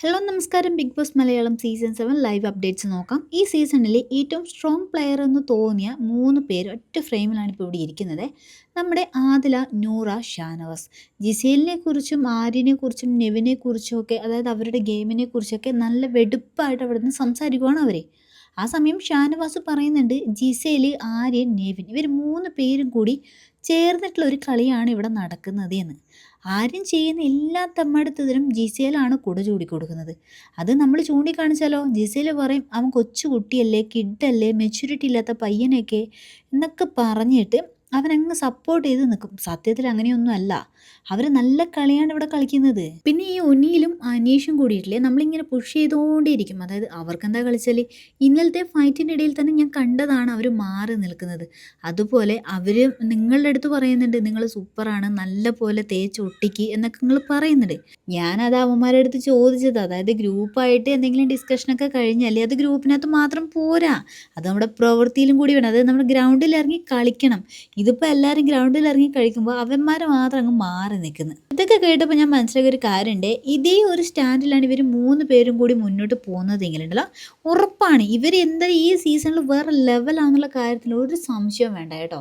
Hello നമസ്കാരം. Big Boss Malayalam season seven live updates നോക്കാം. ഈ സീസണിലെ ഏറ്റവും സ്ട്രോങ് പ്ലെയർ എന്ന് തോന്നിയ മൂന്ന് പേര് ഒറ്റ ഫ്രെയിമിലാണ് ഇപ്പോൾ ഇവിടെ ഇരിക്കുന്നത്. നമ്മുടെ ആദില നൂറ ഷാനവാസ്. ജിസേലിനെ കുറിച്ചും ആര്യനെ കുറിച്ചും നെവിനെ കുറിച്ചും ഒക്കെ അതായത് അവരുടെ ഗെയിമിനെ കുറിച്ചൊക്കെ നല്ല വെടുപ്പായിട്ട് അവിടെ നിന്ന് സംസാരിക്കുവാണ് അവർ ആ സമയം ഷാനവാസ് പറയുന്നുണ്ട് ജിസേൽ ആര്യൻ നേവിൻ ഇവർ മൂന്ന് പേരും കൂടി ചേർന്നിട്ടുള്ള ഒരു കളിയാണ് ഇവിടെ നടക്കുന്നത് എന്ന്. ആരും ചെയ്യുന്ന എല്ലാ തമ്മടുത്തതിനും ജിസേലാണ് കുട ചൂടി കൊടുക്കുന്നത് അത് നമ്മൾ ചൂണ്ടിക്കാണിച്ചാലോ? ജിസേൽ പറയും അവൻ കൊച്ചു കുട്ടിയല്ലേ കിഡല്ലേ മെച്യൂരിറ്റി ഇല്ലാത്ത പയ്യനൊക്കെ എന്നൊക്കെ പറഞ്ഞിട്ട് അവനങ്ങ് സപ്പോർട്ട് ചെയ്ത് നിൽക്കും സത്യത്തിൽ അങ്ങനെയൊന്നും അല്ല അവർ നല്ല കളിയാണ് ഇവിടെ കളിക്കുന്നത്. പിന്നെ ഈ ഒനിയിലും അനീഷും കൂടിയിട്ടില്ലേ? നമ്മളിങ്ങനെ പുഷ് ചെയ്തുകൊണ്ടേയിരിക്കും അതായത് അവർക്കെന്താ കളിച്ചാൽ ഇന്നലത്തെ ഫൈറ്റിന്റെ ഇടയിൽ തന്നെ ഞാൻ കണ്ടതാണ് അവർ മാറി നിൽക്കുന്നത്. അതുപോലെ അവർ നിങ്ങളുടെ അടുത്ത് പറയുന്നുണ്ട് നിങ്ങൾ സൂപ്പറാണ് നല്ല പോലെ തേച്ച് ഒട്ടിക്ക് എന്നൊക്കെ നിങ്ങൾ പറയുന്നുണ്ട്. ഞാനത് അവന്മാരുടെ അടുത്ത് ചോദിച്ചത്. അതായത് ഗ്രൂപ്പായിട്ട് എന്തെങ്കിലും ഡിസ്കഷനൊക്കെ കഴിഞ്ഞാൽ അത് ഗ്രൂപ്പിനകത്ത് മാത്രം പോരാ. അത് നമ്മുടെ പ്രവൃത്തിയിലും കൂടി വേണം. അതായത് നമ്മുടെ ഗ്രൗണ്ടിൽ ഇറങ്ങി കളിക്കണം. ഇതിപ്പോൾ എല്ലാവരും ഗ്രൗണ്ടിൽ ഇറങ്ങി കഴിക്കുമ്പോൾ അവന്മാർ മാത്രം അങ്ങ് മാറി നിൽക്കുന്നു. ഇതൊക്കെ കേട്ടപ്പോൾ ഞാൻ മനസ്സിലാക്കിയ ഒരു കാര്യമുണ്ട്. ഇതേ ഒരു സ്റ്റാൻഡിലാണ് ഇവർ മൂന്ന് പേരും കൂടി മുന്നോട്ട് പോകുന്നതെങ്കിലുണ്ടല്ലോ ഉറപ്പാണ്. ഇവർ എന്താ ഈ സീസണിൽ വേറെ ലെവലാണെന്നുള്ള കാര്യത്തിൽ ഒരു സംശയവും വേണ്ട കേട്ടോ.